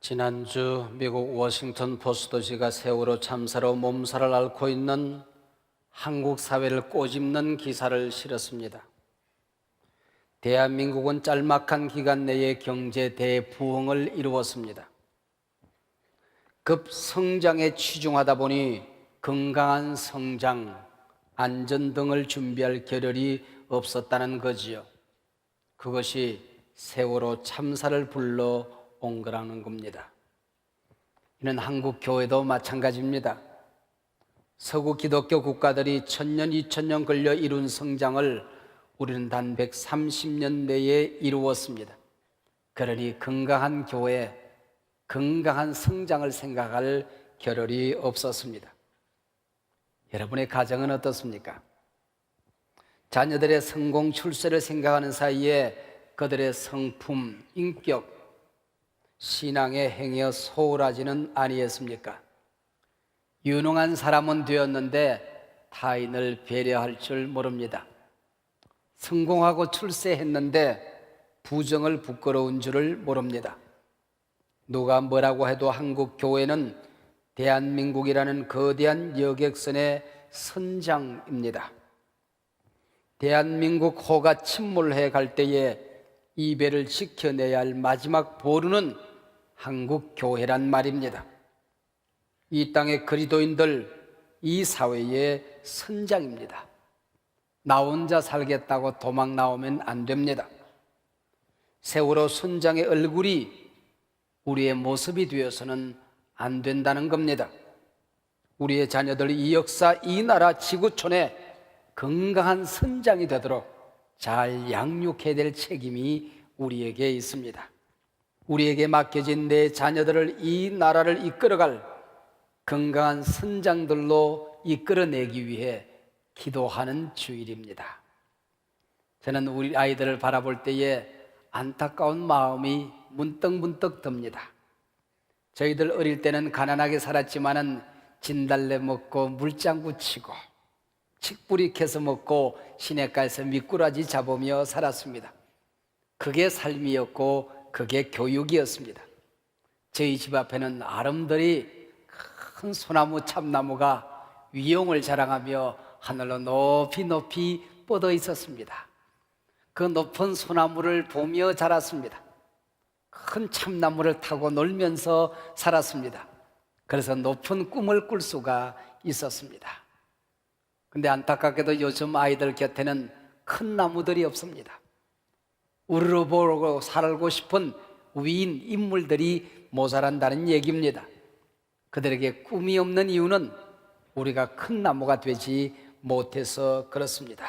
지난주 미국 워싱턴 포스트지가 세월호 참사로 몸살을 앓고 있는 한국 사회를 꼬집는 기사를 실었습니다. 대한민국은 짤막한 기간 내에 경제 대부흥을 이루었습니다. 급성장에 치중하다 보니 건강한 성장, 안전 등을 준비할 겨를이 없었다는 거지요. 그것이 세월호 참사를 불러 온 거라는 겁니다. 이는 한국 교회도 마찬가지입니다. 서구 기독교 국가들이 천년, 이천년 걸려 이룬 성장을 우리는 단 130년 내에 이루었습니다. 그러니 건강한 교회, 건강한 성장을 생각할 겨를이 없었습니다. 여러분의 가정은 어떻습니까? 자녀들의 성공 출세를 생각하는 사이에 그들의 성품, 인격, 신앙의 행여 소홀하지는 아니했습니까? 유능한 사람은 되었는데 타인을 배려할 줄 모릅니다. 성공하고 출세했는데 부정을 부끄러운 줄을 모릅니다. 누가 뭐라고 해도 한국 교회는 대한민국이라는 거대한 여객선의 선장입니다. 대한민국 호가 침몰해 갈 때에 이 배를 지켜내야 할 마지막 보루는 한국 교회란 말입니다. 이 땅의 그리도인들, 이 사회의 선장입니다. 나 혼자 살겠다고 도망 나오면 안 됩니다. 세월호 선장의 얼굴이 우리의 모습이 되어서는 안 된다는 겁니다. 우리의 자녀들이 이 역사, 이 나라 지구촌에 건강한 선장이 되도록 잘 양육해야 될 책임이 우리에게 있습니다. 우리에게 맡겨진 내 자녀들을 이 나라를 이끌어갈 건강한 선장들로 이끌어내기 위해 기도하는 주일입니다. 저는 우리 아이들을 바라볼 때에 안타까운 마음이 문득문득 듭니다. 저희들 어릴 때는 가난하게 살았지만은 진달래 먹고 물장구 치고 칡뿌리 캐서 먹고 시냇가에서 미꾸라지 잡으며 살았습니다. 그게 삶이었고 그게 교육이었습니다. 저희 집 앞에는 아름드리 큰 소나무 참나무가 위용을 자랑하며 하늘로 높이 높이 뻗어 있었습니다. 그 높은 소나무를 보며 자랐습니다. 큰 참나무를 타고 놀면서 살았습니다. 그래서 높은 꿈을 꿀 수가 있었습니다. 근데 안타깝게도 요즘 아이들 곁에는 큰 나무들이 없습니다. 우르르 보고 살고 싶은 위인 인물들이 모자란다는 얘기입니다. 그들에게 꿈이 없는 이유는 우리가 큰 나무가 되지 못해서 그렇습니다.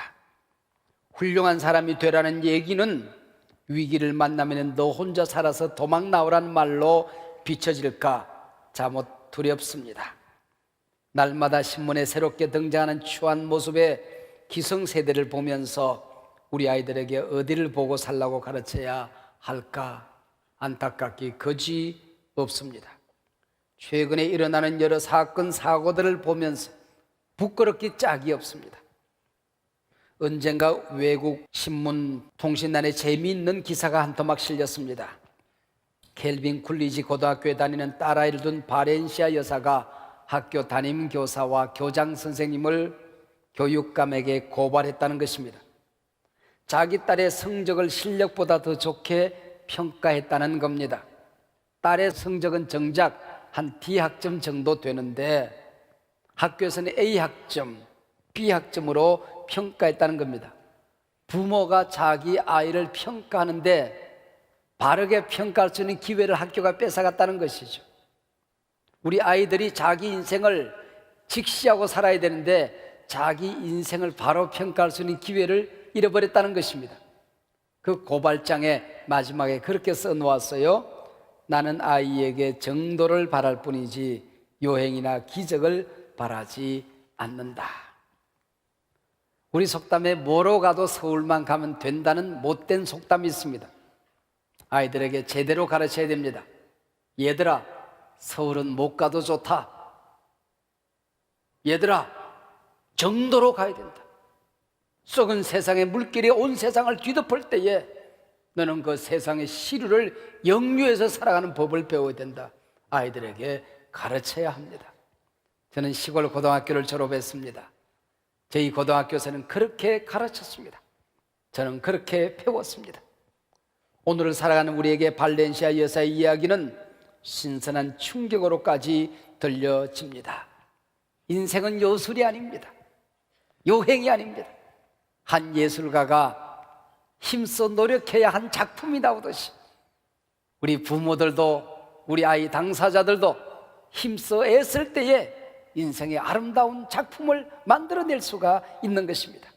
훌륭한 사람이 되라는 얘기는 위기를 만나면 너 혼자 살아서 도망 나오라는 말로 비춰질까 잘못 두렵습니다. 날마다 신문에 새롭게 등장하는 추한 모습의 기성세대를 보면서 우리 아이들에게 어디를 보고 살라고 가르쳐야 할까 안타깝기 거지 없습니다. 최근에 일어나는 여러 사건, 사고들을 보면서 부끄럽기 짝이 없습니다. 언젠가 외국 신문 통신란에 재미있는 기사가 한 토막 실렸습니다. 켈빈 쿨리지 고등학교에 다니는 딸아이를 둔 바렌시아 여사가 학교 담임 교사와 교장 선생님을 교육감에게 고발했다는 것입니다. 자기 딸의 성적을 실력보다 더 좋게 평가했다는 겁니다. 딸의 성적은 정작 한 D 학점 정도 되는데 학교에서는 A 학점, B 학점으로 평가했다는 겁니다. 부모가 자기 아이를 평가하는데 바르게 평가할 수 있는 기회를 학교가 뺏어갔다는 것이죠. 우리 아이들이 자기 인생을 직시하고 살아야 되는데 자기 인생을 바로 평가할 수 있는 기회를 잃어버렸다는 것입니다. 그 고발장에 마지막에 그렇게 써 놓았어요. 나는 아이에게 정도를 바랄 뿐이지 요행이나 기적을 바라지 않는다. 우리 속담에 뭐로 가도 서울만 가면 된다는 못된 속담이 있습니다. 아이들에게 제대로 가르쳐야 됩니다. 얘들아, 서울은 못 가도 좋다. 얘들아, 정도로 가야 된다. 썩은 세상의 물길이 온 세상을 뒤덮을 때에 너는 그 세상의 시류를 영유해서 살아가는 법을 배워야 된다. 아이들에게 가르쳐야 합니다. 저는 시골 고등학교를 졸업했습니다. 저희 고등학교에서는 그렇게 가르쳤습니다. 저는 그렇게 배웠습니다. 오늘을 살아가는 우리에게 발렌시아 여사의 이야기는 신선한 충격으로까지 들려집니다. 인생은 요술이 아닙니다. 요행이 아닙니다. 한 예술가가 힘써 노력해야 한 작품이 나오듯이 우리 부모들도 우리 아이 당사자들도 힘써 애쓸 때에 인생의 아름다운 작품을 만들어낼 수가 있는 것입니다.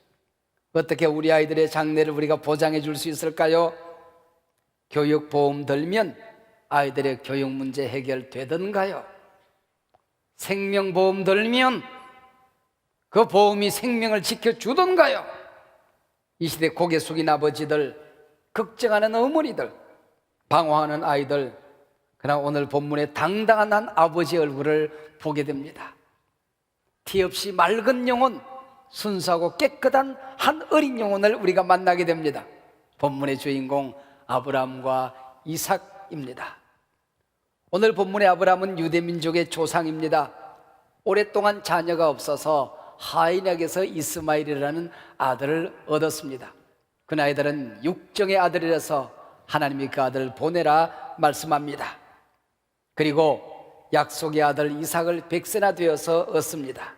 어떻게 우리 아이들의 장래를 우리가 보장해 줄 수 있을까요? 교육보험 들면 아이들의 교육 문제 해결되던가요? 생명보험 들면 그 보험이 생명을 지켜주던가요? 이 시대 고개 숙인 아버지들, 걱정하는 어머니들, 방황하는 아이들, 그러나 오늘 본문에 당당한 한 아버지 얼굴을 보게 됩니다. 티 없이 맑은 영혼, 순수하고 깨끗한 한 어린 영혼을 우리가 만나게 됩니다. 본문의 주인공 아브라함과 이삭입니다. 오늘 본문의 아브라함은 유대 민족의 조상입니다. 오랫동안 자녀가 없어서 하인에게서 이스마일이라는 아들을 얻었습니다. 그 아이들은 육정의 아들이라서 하나님이 그 아들을 보내라 말씀합니다. 그리고 약속의 아들 이삭을 백세나 되어서 얻습니다.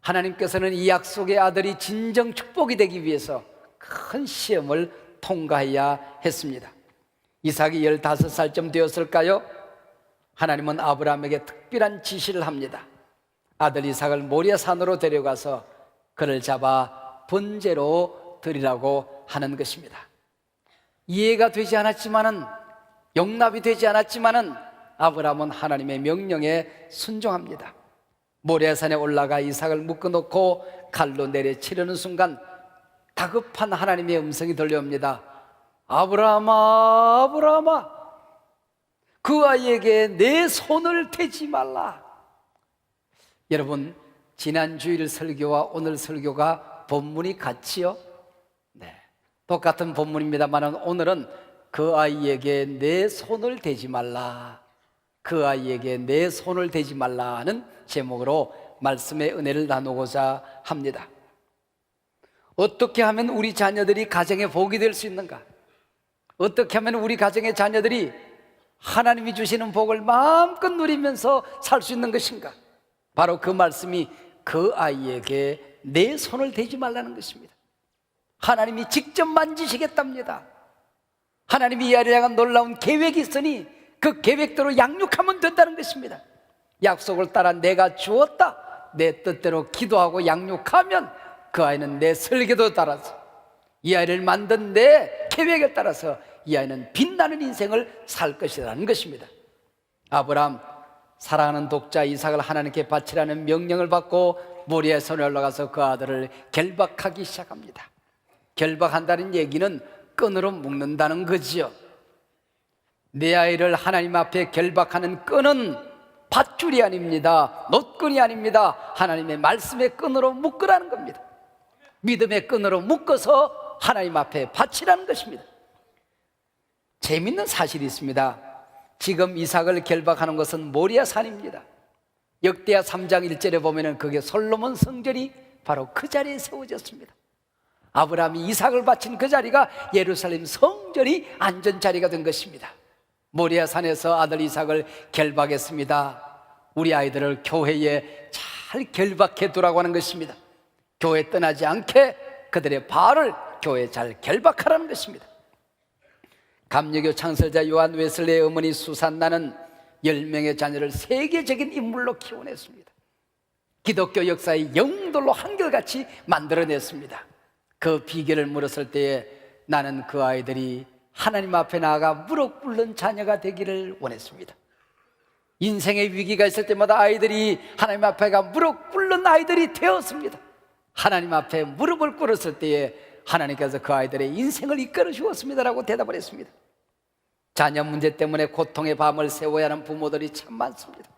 하나님께서는 이 약속의 아들이 진정 축복이 되기 위해서 큰 시험을 통과해야 했습니다. 이삭이 15살쯤 되었을까요? 하나님은 아브라함에게 특별한 지시를 합니다. 아들 이삭을 모리아 산으로 데려가서 그를 잡아 번제로 드리라고 하는 것입니다. 이해가 되지 않았지만은 용납이 되지 않았지만은 아브라함은 하나님의 명령에 순종합니다. 모래산에 올라가 이삭을 묶어놓고 칼로 내려치려는 순간 다급한 하나님의 음성이 들려옵니다. 아브라함아, 아브라함아, 그 아이에게 내 손을 대지 말라. 여러분, 지난 주일 설교와 오늘 설교가 본문이 같지요? 네. 똑같은 본문입니다만 오늘은 그 아이에게 내 손을 대지 말라. 그 아이에게 내 손을 대지 말라는 제목으로 말씀의 은혜를 나누고자 합니다. 어떻게 하면 우리 자녀들이 가정에 복이 될 수 있는가? 어떻게 하면 우리 가정의 자녀들이 하나님이 주시는 복을 마음껏 누리면서 살 수 있는 것인가? 바로 그 말씀이 그 아이에게 내 손을 대지 말라는 것입니다. 하나님이 직접 만지시겠답니다. 하나님이 이 아이를 향한 놀라운 계획이 있으니 그 계획대로 양육하면 된다는 것입니다. 약속을 따라 내가 주었다. 내 뜻대로 기도하고 양육하면 그 아이는 내 설계도 따라서 이 아이를 만든 내 계획에 따라서 이 아이는 빛나는 인생을 살 것이라는 것입니다. 아브라함 사랑하는 독자 이삭을 하나님께 바치라는 명령을 받고 모리에 손에 올라가서 그 아들을 결박하기 시작합니다. 결박한다는 얘기는 끈으로 묶는다는 거지요. 내 아이를 하나님 앞에 결박하는 끈은 밧줄이 아닙니다. 놋끈이 아닙니다. 하나님의 말씀의 끈으로 묶으라는 겁니다. 믿음의 끈으로 묶어서 하나님 앞에 바치라는 것입니다. 재밌는 사실이 있습니다. 지금 이삭을 결박하는 것은 모리아 산입니다. 역대하 3장 1절에 보면은 그게 솔로몬 성전이 바로 그 자리에 세워졌습니다. 아브라함이 이삭을 바친 그 자리가 예루살렘 성전이 안전 자리가 된 것입니다. 모리아 산에서 아들 이삭을 결박했습니다. 우리 아이들을 교회에 잘 결박해 두라고 하는 것입니다. 교회 떠나지 않게 그들의 발을 교회에 잘 결박하라는 것입니다. 감리교 창설자 요한 웨슬레의 어머니 수산나는 10명의 자녀를 세계적인 인물로 키워냈습니다. 기독교 역사의 영돌로 한결같이 만들어냈습니다. 그 비결을 물었을 때에 나는 그 아이들이 하나님 앞에 나아가 무릎 꿇는 자녀가 되기를 원했습니다. 인생의 위기가 있을 때마다 아이들이 하나님 앞에가 무릎 꿇는 아이들이 되었습니다. 하나님 앞에 무릎을 꿇었을 때에 하나님께서 그 아이들의 인생을 이끌어 주었습니다라고 대답을 했습니다. 자녀 문제 때문에 고통의 밤을 세워야 하는 부모들이 참 많습니다.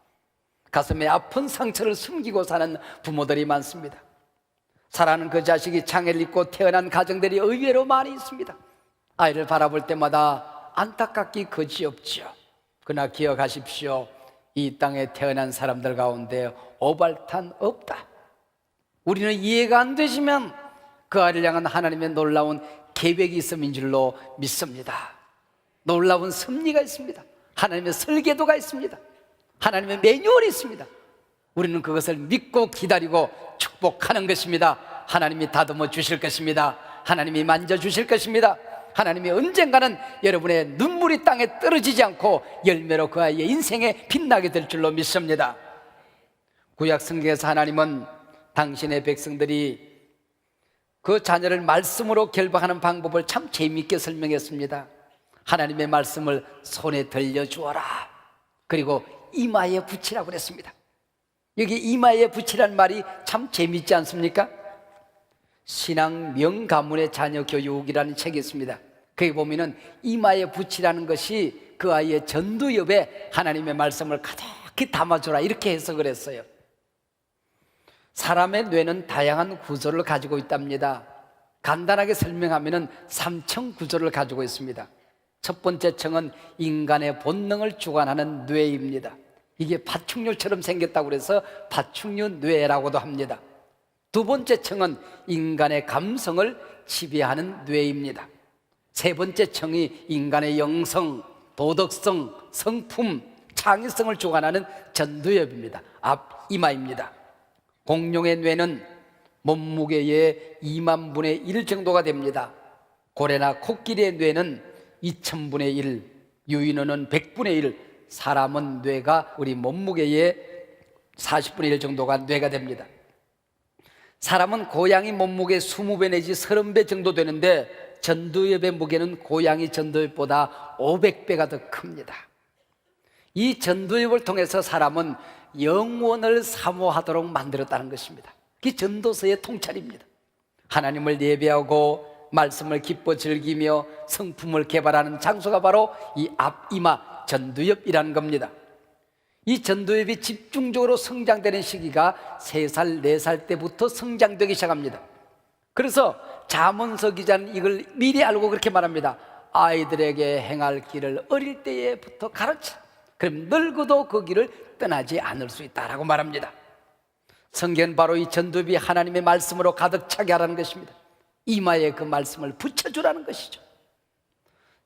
가슴에 아픈 상처를 숨기고 사는 부모들이 많습니다. 사랑하는 그 자식이 장애를 입고 태어난 가정들이 의외로 많이 있습니다. 아이를 바라볼 때마다 안타깝기 그지없지요. 그러나 기억하십시오. 이 땅에 태어난 사람들 가운데 오발탄 없다. 우리는 이해가 안 되시면 그 아이를 향한 하나님의 놀라운 계획이 있음인 줄로 믿습니다. 놀라운 섭리가 있습니다. 하나님의 설계도가 있습니다. 하나님의 매뉴얼이 있습니다. 우리는 그것을 믿고 기다리고 축복하는 것입니다. 하나님이 다듬어 주실 것입니다. 하나님이 만져 주실 것입니다. 하나님이 언젠가는 여러분의 눈물이 땅에 떨어지지 않고 열매로 그 아이의 인생에 빛나게 될 줄로 믿습니다. 구약 성경에서 하나님은 당신의 백성들이 그 자녀를 말씀으로 결박하는 방법을 참 재미있게 설명했습니다. 하나님의 말씀을 손에 들려 주어라. 그리고 이마에 붙이라고 그랬습니다. 여기 이마에 붙이란 말이 참 재미있지 않습니까? 신앙 명가문의 자녀 교육이라는 책이 있습니다. 거기 보면은 이마에 붙이라는 것이 그 아이의 전두엽에 하나님의 말씀을 가득히 담아주라 이렇게 해석을 했어요. 사람의 뇌는 다양한 구조를 가지고 있답니다. 간단하게 설명하면은 삼청 구조를 가지고 있습니다. 첫 번째 청은 인간의 본능을 주관하는 뇌입니다. 이게 파충류처럼 생겼다고 그래서 파충류 뇌라고도 합니다. 두 번째 청은 인간의 감성을 지배하는 뇌입니다. 세 번째 청이 인간의 영성, 도덕성, 성품, 창의성을 주관하는 전두엽입니다. 앞 이마입니다. 공룡의 뇌는 몸무게의 2만 분의 1 정도가 됩니다. 고래나 코끼리의 뇌는 2천분의 1, 유인원은 100분의 1, 사람은 뇌가 우리 몸무게의 40분의 1 정도가 뇌가 됩니다. 사람은 고양이 몸무게 20배 내지 30배 정도 되는데 전두엽의 무게는 고양이 전두엽보다 500배가 더 큽니다. 이 전두엽을 통해서 사람은 영원을 사모하도록 만들었다는 것입니다. 그게 전도서의 통찰입니다. 하나님을 예배하고 말씀을 기뻐 즐기며 성품을 개발하는 장소가 바로 이 앞이마 전두엽이라는 겁니다. 이 전두엽이 집중적으로 성장되는 시기가 3살, 4살 때부터 성장되기 시작합니다. 그래서 자문서 기자는 이걸 미리 알고 그렇게 말합니다. 아이들에게 행할 길을 어릴 때부터 가르쳐. 그럼 늙어도 그 길을 떠나지 않을 수 있다라고 말합니다. 성경 바로 이 전두엽이 하나님의 말씀으로 가득 차게 하라는 것입니다. 이마에 그 말씀을 붙여주라는 것이죠.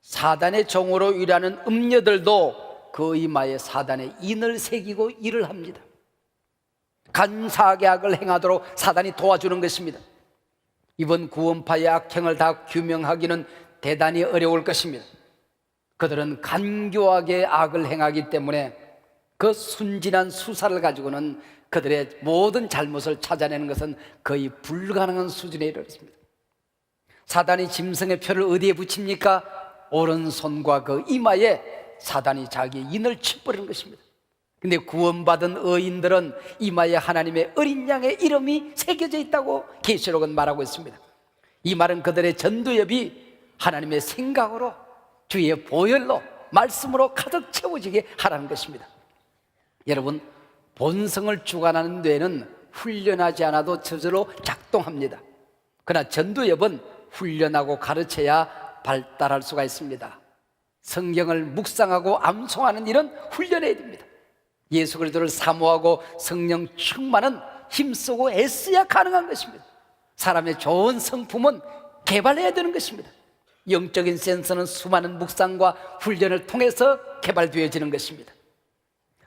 사단의 종으로 일하는 음녀들도 그 이마에 사단의 인을 새기고 일을 합니다. 간사하게 악을 행하도록 사단이 도와주는 것입니다. 이번 구원파의 악행을 다 규명하기는 대단히 어려울 것입니다. 그들은 간교하게 악을 행하기 때문에 그 순진한 수사를 가지고는 그들의 모든 잘못을 찾아내는 것은 거의 불가능한 수준에 이르렀습니다. 사단이 짐승의 표를 어디에 붙입니까? 오른손과 그 이마에 사단이 자기 인을 쳐버리는 것입니다. 근데 구원받은 의인들은 이마에 하나님의 어린 양의 이름이 새겨져 있다고 계시록은 말하고 있습니다. 이 말은 그들의 전두엽이 하나님의 생각으로 주의 보혈로 말씀으로 가득 채워지게 하라는 것입니다. 여러분 본성을 주관하는 뇌는 훈련하지 않아도 저절로 작동합니다. 그러나 전두엽은 훈련하고 가르쳐야 발달할 수가 있습니다. 성경을 묵상하고 암송하는 일은 훈련해야 됩니다. 예수 그리스도를 사모하고 성령 충만은 힘쓰고 애써야 가능한 것입니다. 사람의 좋은 성품은 개발해야 되는 것입니다. 영적인 센서는 수많은 묵상과 훈련을 통해서 개발되어지는 것입니다.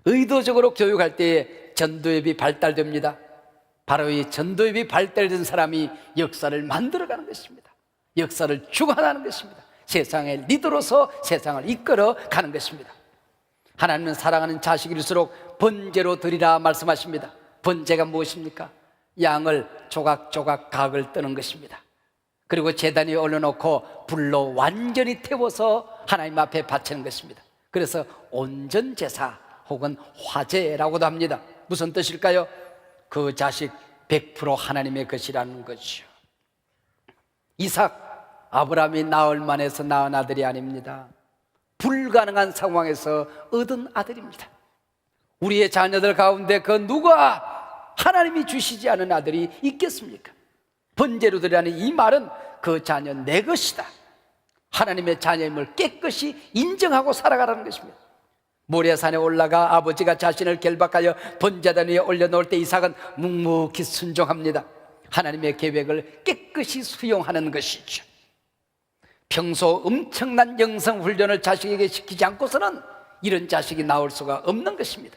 의도적으로 교육할 때에 전도엽이 발달됩니다. 바로 이 전도엽이 발달된 사람이 역사를 만들어가는 것입니다. 역사를 주관하는 것입니다. 세상의 리더로서 세상을 이끌어 가는 것입니다. 하나님은 사랑하는 자식일수록 번제로 드리라 말씀하십니다. 번제가 무엇입니까? 양을 조각조각 각을 뜨는 것입니다. 그리고 재단 위에 올려놓고 불로 완전히 태워서 하나님 앞에 바치는 것입니다. 그래서 온전 제사 혹은 화제라고도 합니다. 무슨 뜻일까요? 그 자식 100% 하나님의 것이라는 것이요. 이삭 아브라함이 나흘 만에서 낳은 아들이 아닙니다. 불가능한 상황에서 얻은 아들입니다. 우리의 자녀들 가운데 그 누가 하나님이 주시지 않은 아들이 있겠습니까? 번제로 드리라는 이 말은 그 자녀 내 것이다. 하나님의 자녀임을 깨끗이 인정하고 살아가라는 것입니다. 모래산에 올라가 아버지가 자신을 결박하여 번제단 위에 올려놓을 때 이삭은 묵묵히 순종합니다. 하나님의 계획을 깨끗이 수용하는 것이죠. 평소 엄청난 영성 훈련을 자식에게 시키지 않고서는 이런 자식이 나올 수가 없는 것입니다.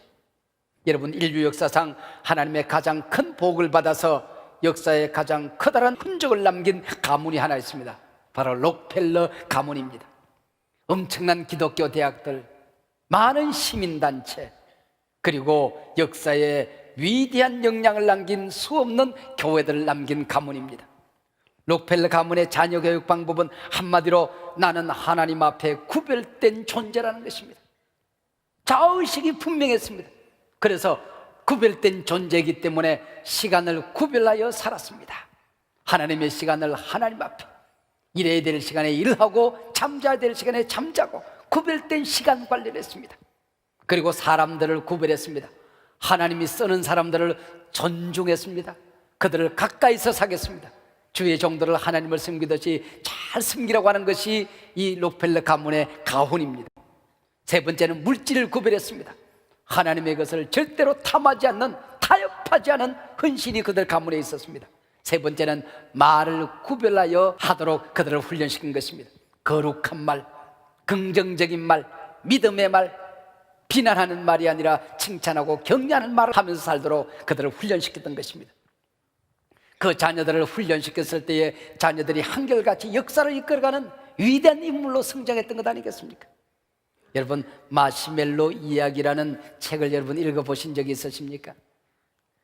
여러분 인류 역사상 하나님의 가장 큰 복을 받아서 역사에 가장 커다란 흔적을 남긴 가문이 하나 있습니다. 바로 록펠러 가문입니다. 엄청난 기독교 대학들, 많은 시민단체, 그리고 역사에 위대한 영향을 남긴 수없는 교회들을 남긴 가문입니다. 록펠러 가문의 자녀 교육 방법은 한마디로 나는 하나님 앞에 구별된 존재라는 것입니다. 자의식이 분명했습니다. 그래서 구별된 존재이기 때문에 시간을 구별하여 살았습니다. 하나님의 시간을 하나님 앞에 일해야 될 시간에 일하고 잠자야 될 시간에 잠자고 구별된 시간 관리를 했습니다. 그리고 사람들을 구별했습니다. 하나님이 쓰는 사람들을 존중했습니다. 그들을 가까이서 사겠습니다. 주의 종들을 하나님을 섬기듯이 잘 섬기라고 하는 것이 이 록펠러 가문의 가훈입니다. 세 번째는 물질을 구별했습니다. 하나님의 것을 절대로 탐하지 않는 타협하지 않은 헌신이 그들 가문에 있었습니다. 세 번째는 말을 구별하여 하도록 그들을 훈련시킨 것입니다. 거룩한 말, 긍정적인 말, 믿음의 말, 비난하는 말이 아니라 칭찬하고 격려하는 말을 하면서 살도록 그들을 훈련시켰던 것입니다. 그 자녀들을 훈련시켰을 때에 자녀들이 한결같이 역사를 이끌어가는 위대한 인물로 성장했던 것 아니겠습니까? 여러분 마시멜로 이야기라는 책을 여러분 읽어보신 적이 있으십니까?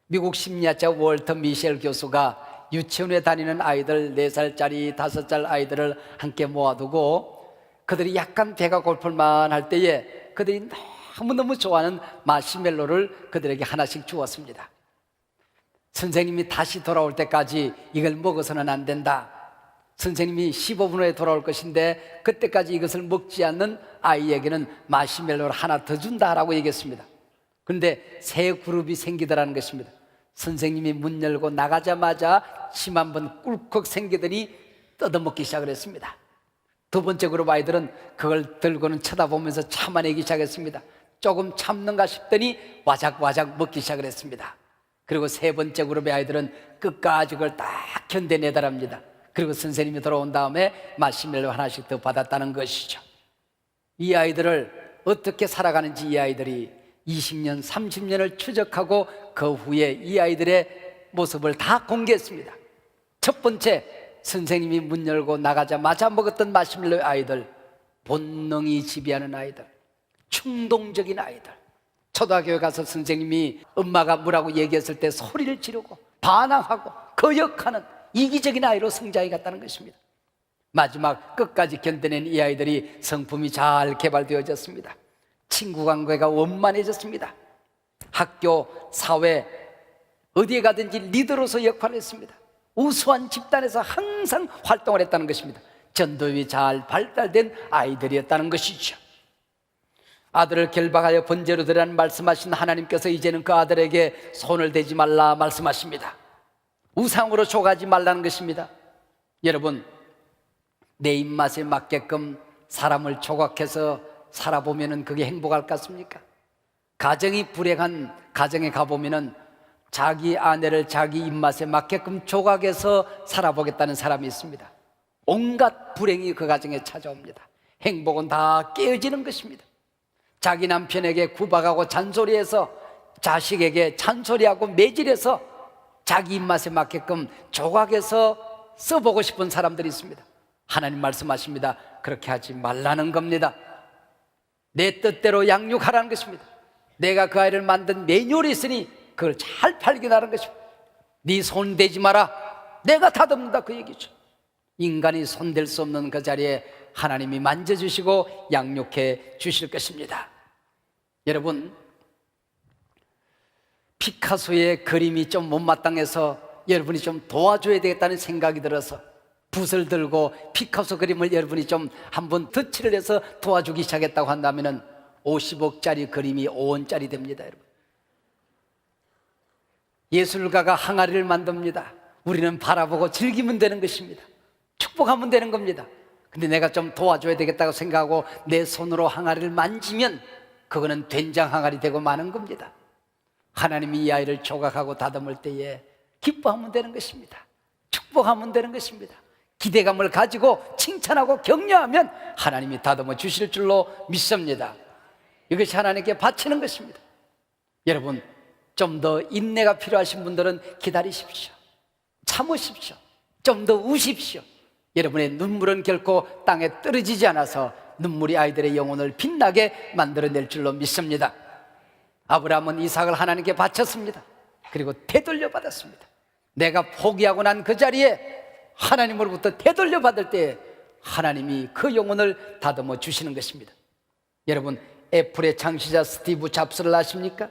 미국 심리학자 월터 미셸 교수가 유치원에 다니는 아이들 4살짜리, 5살 아이들을 함께 모아두고 그들이 약간 배가 고플만 할 때에 그들이 너무너무 좋아하는 마시멜로를 그들에게 하나씩 주었습니다. 선생님이 다시 돌아올 때까지 이걸 먹어서는 안 된다. 선생님이 15분 후에 돌아올 것인데 그때까지 이것을 먹지 않는 아이에게는 마시멜로를 하나 더 준다라고 얘기했습니다. 그런데 새 그룹이 생기더라는 것입니다. 선생님이 문 열고 나가자마자 침 한 번 꿀꺽 생기더니 뜯어먹기 시작을 했습니다. 두 번째 그룹 아이들은 그걸 들고는 쳐다보면서 참아내기 시작했습니다. 조금 참는가 싶더니 와작와작 먹기 시작을 했습니다. 그리고 세 번째 그룹의 아이들은 끝까지 그걸 딱 견뎌내더랍니다. 그리고 선생님이 돌아온 다음에 마시멜로 하나씩 더 받았다는 것이죠. 이 아이들을 어떻게 살아가는지 이 아이들이 20년, 30년을 추적하고 그 후에 이 아이들의 모습을 다 공개했습니다. 첫 번째, 선생님이 문 열고 나가자마자 먹었던 마시멜로의 아이들, 본능이 지배하는 아이들, 충동적인 아이들. 초등학교에 가서 선생님이 엄마가 뭐라고 얘기했을 때 소리를 지르고 반항하고 거역하는 이기적인 아이로 성장해 갔다는 것입니다. 마지막 끝까지 견뎌낸 이 아이들이 성품이 잘 개발되어졌습니다. 친구 관계가 원만해졌습니다. 학교, 사회, 어디에 가든지 리더로서 역할을 했습니다. 우수한 집단에서 항상 활동을 했다는 것입니다. 전도위 잘 발달된 아이들이었다는 것이죠. 아들을 결박하여 번제로 드리라는 말씀하신 하나님께서 이제는 그 아들에게 손을 대지 말라 말씀하십니다. 우상으로 줘가지 말라는 것입니다. 여러분, 내 입맛에 맞게끔 사람을 조각해서 살아보면 그게 행복할 것 같습니까? 가정이 불행한 가정에 가보면 자기 아내를 자기 입맛에 맞게끔 조각해서 살아보겠다는 사람이 있습니다. 온갖 불행이 그 가정에 찾아옵니다. 행복은 다 깨어지는 것입니다. 자기 남편에게 구박하고 잔소리해서 자식에게 잔소리하고 매질해서 자기 입맛에 맞게끔 조각해서 써보고 싶은 사람들이 있습니다. 하나님 말씀하십니다. 그렇게 하지 말라는 겁니다. 내 뜻대로 양육하라는 것입니다. 내가 그 아이를 만든 매뉴얼이 있으니 그걸 잘 발견하는 것입니다. 네 손 대지 마라. 내가 다듬는다 그 얘기죠. 인간이 손댈 수 없는 그 자리에 하나님이 만져주시고 양육해 주실 것입니다. 여러분, 피카소의 그림이 좀 못마땅해서 여러분이 좀 도와줘야 되겠다는 생각이 들어서 붓을 들고 피카소 그림을 여러분이 좀 한번 덧칠을 해서 도와주기 시작했다고 한다면 50억짜리 그림이 5원짜리 됩니다, 여러분. 예술가가 항아리를 만듭니다. 우리는 바라보고 즐기면 되는 것입니다. 축복하면 되는 겁니다. 근데 내가 좀 도와줘야 되겠다고 생각하고 내 손으로 항아리를 만지면 그거는 된장 항아리 되고 마는 겁니다. 하나님이 이 아이를 조각하고 다듬을 때에 기뻐하면 되는 것입니다. 축복하면 되는 것입니다. 기대감을 가지고 칭찬하고 격려하면 하나님이 다듬어 주실 줄로 믿습니다. 이것이 하나님께 바치는 것입니다. 여러분, 좀 더 인내가 필요하신 분들은 기다리십시오. 참으십시오. 좀 더 우십시오. 여러분의 눈물은 결코 땅에 떨어지지 않아서 눈물이 아이들의 영혼을 빛나게 만들어낼 줄로 믿습니다. 아브라함은 이삭을 하나님께 바쳤습니다. 그리고 되돌려 받았습니다. 내가 포기하고 난 그 자리에 하나님으로부터 되돌려 받을 때 하나님이 그 영혼을 다듬어 주시는 것입니다. 여러분, 애플의 창시자 스티브 잡스를 아십니까?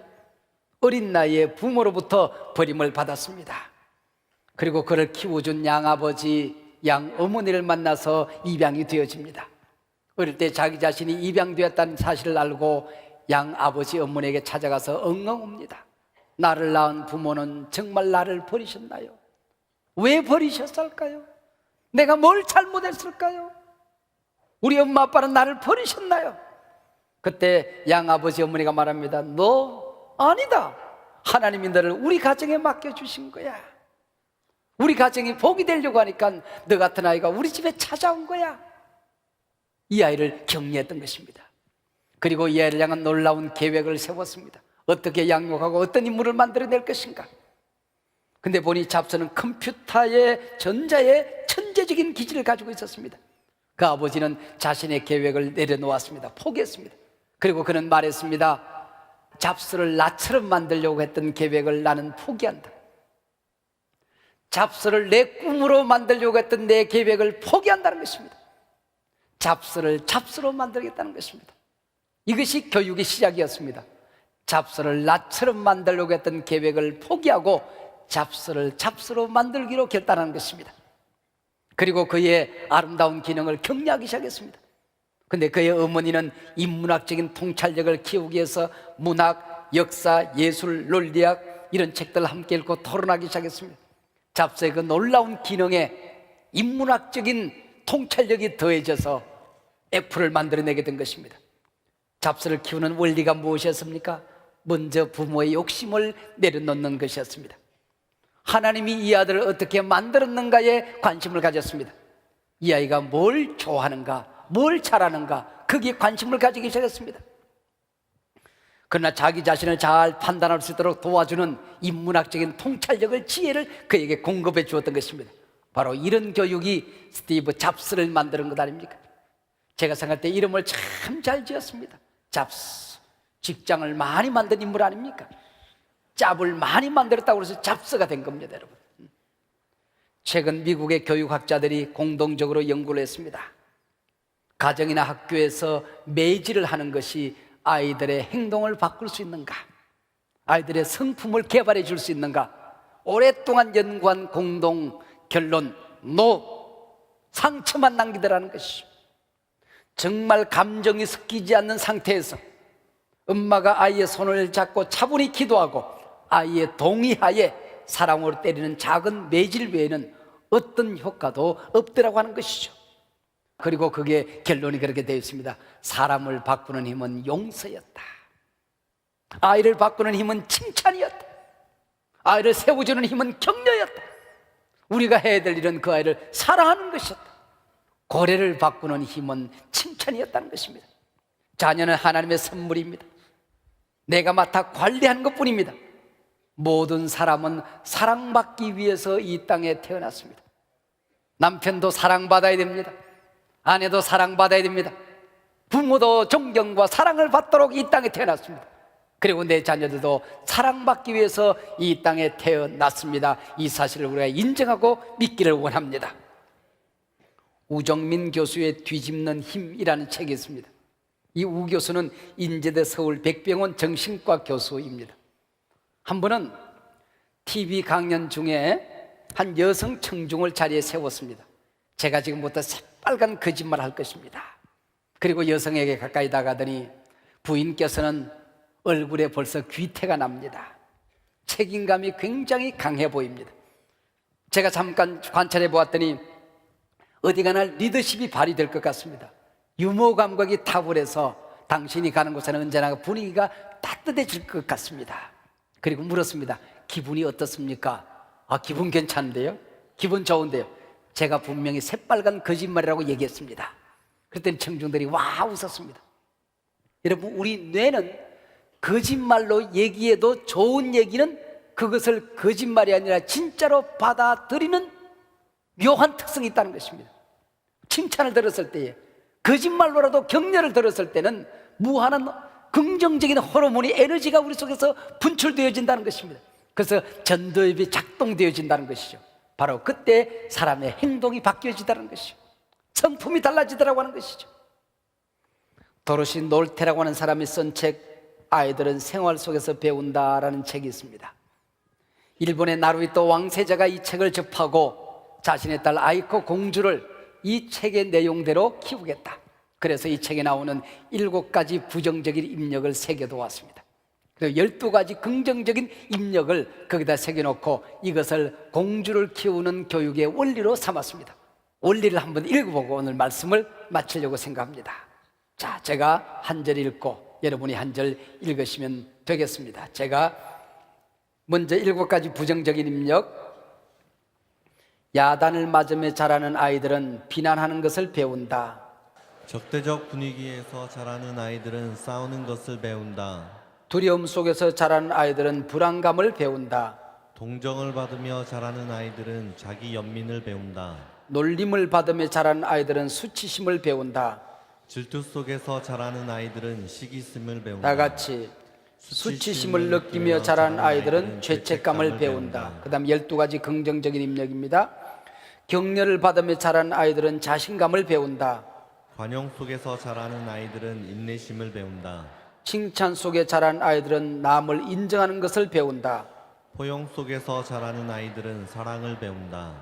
어린 나이에 부모로부터 버림을 받았습니다. 그리고 그를 키워준 양아버지, 양어머니를 만나서 입양이 되어집니다. 어릴 때 자기 자신이 입양되었다는 사실을 알고 양 아버지 어머니에게 찾아가서 엉엉 웁니다. 나를 낳은 부모는 정말 나를 버리셨나요? 왜 버리셨을까요? 내가 뭘 잘못했을까요? 우리 엄마 아빠는 나를 버리셨나요? 그때 양 아버지 어머니가 말합니다. 너 아니다. 하나님이 너를 우리 가정에 맡겨 주신 거야. 우리 가정이 복이 되려고 하니까 너 같은 아이가 우리 집에 찾아온 거야. 이 아이를 격려했던 것입니다. 그리고 이 아이를 향한 놀라운 계획을 세웠습니다. 어떻게 양육하고 어떤 인물을 만들어낼 것인가. 근데 보니 잡스는 컴퓨터의 전자의 천재적인 기질을 가지고 있었습니다. 그 아버지는 자신의 계획을 내려놓았습니다. 포기했습니다. 그리고 그는 말했습니다. 잡스를 나처럼 만들려고 했던 계획을 나는 포기한다. 잡스를 내 꿈으로 만들려고 했던 내 계획을 포기한다는 것입니다. 잡스를 잡스로 만들겠다는 것입니다. 이것이 교육의 시작이었습니다. 잡스를 나처럼 만들려고 했던 계획을 포기하고 잡스를 잡스로 만들기로 결단한 것입니다. 그리고 그의 아름다운 기능을 격려하기 시작했습니다. 근데 그의 어머니는 인문학적인 통찰력을 키우기 위해서 문학, 역사, 예술, 논리학 이런 책들을 함께 읽고 토론하기 시작했습니다. 잡스의 그 놀라운 기능에 인문학적인 통찰력이 더해져서 애플을 만들어내게 된 것입니다. 잡스를 키우는 원리가 무엇이었습니까? 먼저 부모의 욕심을 내려놓는 것이었습니다. 하나님이 이 아들을 어떻게 만들었는가에 관심을 가졌습니다. 이 아이가 뭘 좋아하는가, 뭘 잘하는가, 거기에 관심을 가지기 시작했습니다. 그러나 자기 자신을 잘 판단할 수 있도록 도와주는 인문학적인 통찰력을 지혜를 그에게 공급해 주었던 것입니다. 바로 이런 교육이 스티브 잡스를 만드는 것 아닙니까? 제가 생각할 때 이름을 참 잘 지었습니다. 잡스. 직장을 많이 만든 인물 아닙니까? 짭을 많이 만들었다고 해서 잡스가 된 겁니다, 여러분. 최근 미국의 교육학자들이 공동적으로 연구를 했습니다. 가정이나 학교에서 매질을 하는 것이 아이들의 행동을 바꿀 수 있는가? 아이들의 성품을 개발해 줄 수 있는가? 오랫동안 연구한 공동 결론, 노! 상처만 남기더라는 것이 정말 감정이 섞이지 않는 상태에서 엄마가 아이의 손을 잡고 차분히 기도하고 아이의 동의하에 사랑으로 때리는 작은 매질 외에는 어떤 효과도 없더라고 하는 것이죠. 그리고 그게 결론이 그렇게 되어 있습니다. 사람을 바꾸는 힘은 용서였다. 아이를 바꾸는 힘은 칭찬이었다. 아이를 세워주는 힘은 격려였다. 우리가 해야 될 일은 그 아이를 사랑하는 것이었다. 고래를 바꾸는 힘은 칭찬이었다는 것입니다. 자녀는 하나님의 선물입니다. 내가 맡아 관리하는 것 뿐입니다. 모든 사람은 사랑받기 위해서 이 땅에 태어났습니다. 남편도 사랑받아야 됩니다. 아내도 사랑받아야 됩니다. 부모도 존경과 사랑을 받도록 이 땅에 태어났습니다. 그리고 내 자녀들도 사랑받기 위해서 이 땅에 태어났습니다. 이 사실을 우리가 인정하고 믿기를 원합니다. 우정민 교수의 뒤집는 힘이라는 책이 있습니다. 이 우 교수는 인제대 서울 백병원 정신과 교수입니다. 한 번은 TV 강연 중에 한 여성 청중을 자리에 세웠습니다. 제가 지금부터 새빨간 거짓말 할 것입니다. 그리고 여성에게 가까이 다가더니 부인께서는 얼굴에 벌써 귀태가 납니다. 책임감이 굉장히 강해 보입니다. 제가 잠깐 관찰해 보았더니 어디 가나 리더십이 발휘될 것 같습니다. 유머 감각이 탁월해서 당신이 가는 곳에는 언제나 분위기가 따뜻해질 것 같습니다. 그리고 물었습니다. 기분이 어떻습니까? 아, 기분 괜찮은데요? 기분 좋은데요? 제가 분명히 새빨간 거짓말이라고 얘기했습니다. 그랬더니 청중들이 와 웃었습니다. 여러분, 우리 뇌는 거짓말로 얘기해도 좋은 얘기는 그것을 거짓말이 아니라 진짜로 받아들이는 묘한 특성이 있다는 것입니다. 칭찬을 들었을 때에 거짓말로라도 격려를 들었을 때는 무한한 긍정적인 호르몬이 에너지가 우리 속에서 분출되어진다는 것입니다. 그래서 전도엽이 작동되어진다는 것이죠. 바로 그때 사람의 행동이 바뀌어지다는 것이죠. 성품이 달라지더라고 하는 것이죠. 도로시 놀테라고 하는 사람이 쓴 책 아이들은 생활 속에서 배운다라는 책이 있습니다. 일본의 나루이토 왕세자가 이 책을 접하고 자신의 딸 아이코 공주를 이 책의 내용대로 키우겠다. 그래서 이 책에 나오는 일곱 가지 부정적인 입력을 새겨두었습니다. 그리고 가지 긍정적인 입력을 거기다 새겨놓고 이것을 공주를 키우는 교육의 원리로 삼았습니다. 원리를 한번 읽어보고 오늘 말씀을 마치려고 생각합니다. 자, 제가 한 절 읽고 여러분이 한 절 읽으시면 되겠습니다. 제가 먼저 일곱 가지 부정적인 입력. 야단을 맞으며 자라는 아이들은 비난하는 것을 배운다. 적대적 분위기에서 자라는 아이들은 싸우는 것을 배운다. 두려움 속에서 자라는 아이들은 불안감을 배운다. 동정을 받으며 자라는 아이들은 자기 연민을 배운다. 놀림을 받으며 자라는 아이들은 수치심을 배운다. 질투 속에서 자라는 아이들은 시기심을 배운다. 다 같이 수치심을 느끼며 자라는 아이들은 죄책감을 배운다. 그 다음 열두 가지 긍정적인 입력입니다. 격려를 받으며 자라는 아이들은 자신감을 배운다. 관용 속에서 자라는 아이들은 인내심을 배운다. 칭찬 속에 자란 아이들은 남을 인정하는 것을 배운다. 포용 속에서 자라는 아이들은 사랑을 배운다.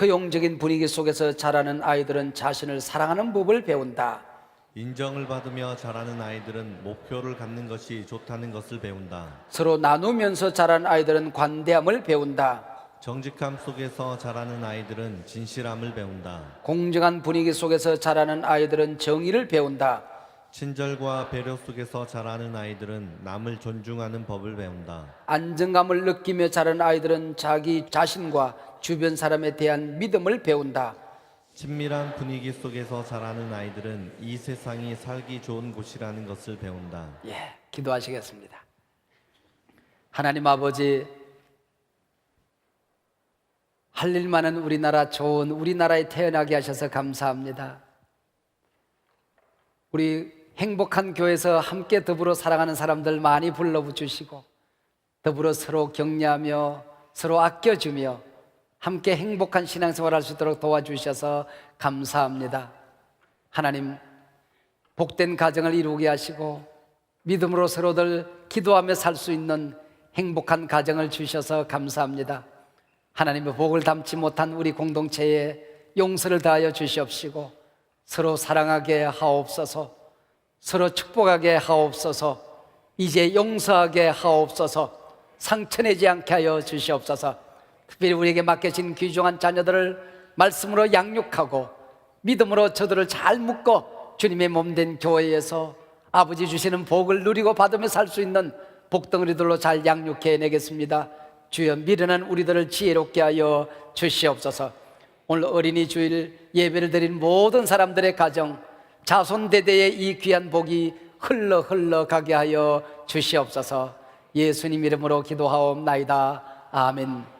허용적인 분위기 속에서 자라는 아이들은 자신을 사랑하는 법을 배운다. 인정을 받으며 자라는 아이들은 목표를 갖는 것이 좋다는 것을 배운다. 서로 나누면서 자란 아이들은 관대함을 배운다. 정직함 속에서 자라는 아이들은 진실함을 배운다. 공정한 분위기 속에서 자라는 아이들은 정의를 배운다. 친절과 배려 속에서 자라는 아이들은 남을 존중하는 법을 배운다. 안정감을 느끼며 자란 아이들은 자기 자신과 주변 사람에 대한 믿음을 배운다. 친밀한 분위기 속에서 자라는 아이들은 이 세상이 살기 좋은 곳이라는 것을 배운다. 예, 기도하시겠습니다. 하나님 아버지, 할일 많은 우리나라 좋은 우리나라에 태어나게 하셔서 감사합니다. 우리 행복한 교회에서 함께 더불어 살아가는 사람들 많이 불러주시고 더불어 서로 격려하며 서로 아껴주며 함께 행복한 신앙생활 할 수 있도록 도와주셔서 감사합니다. 하나님 복된 가정을 이루게 하시고 믿음으로 서로들 기도하며 살 수 있는 행복한 가정을 주셔서 감사합니다. 하나님의 복을 담지 못한 우리 공동체에 용서를 다하여 주시옵시고 서로 사랑하게 하옵소서 서로 축복하게 하옵소서 이제 용서하게 하옵소서 상처내지 않게 하여 주시옵소서 특별히 우리에게 맡겨진 귀중한 자녀들을 말씀으로 양육하고 믿음으로 저들을 잘 묶어 주님의 몸 된 교회에서 아버지 주시는 복을 누리고 받으며 살 수 있는 복덩어리들로 잘 양육해 내겠습니다. 주여 미련한 우리들을 지혜롭게 하여 주시옵소서. 오늘 어린이 주일 예배를 드린 모든 사람들의 가정 자손 대대의 이 귀한 복이 흘러 흘러 가게 하여 주시옵소서. 예수님 이름으로 기도하옵나이다. 아멘.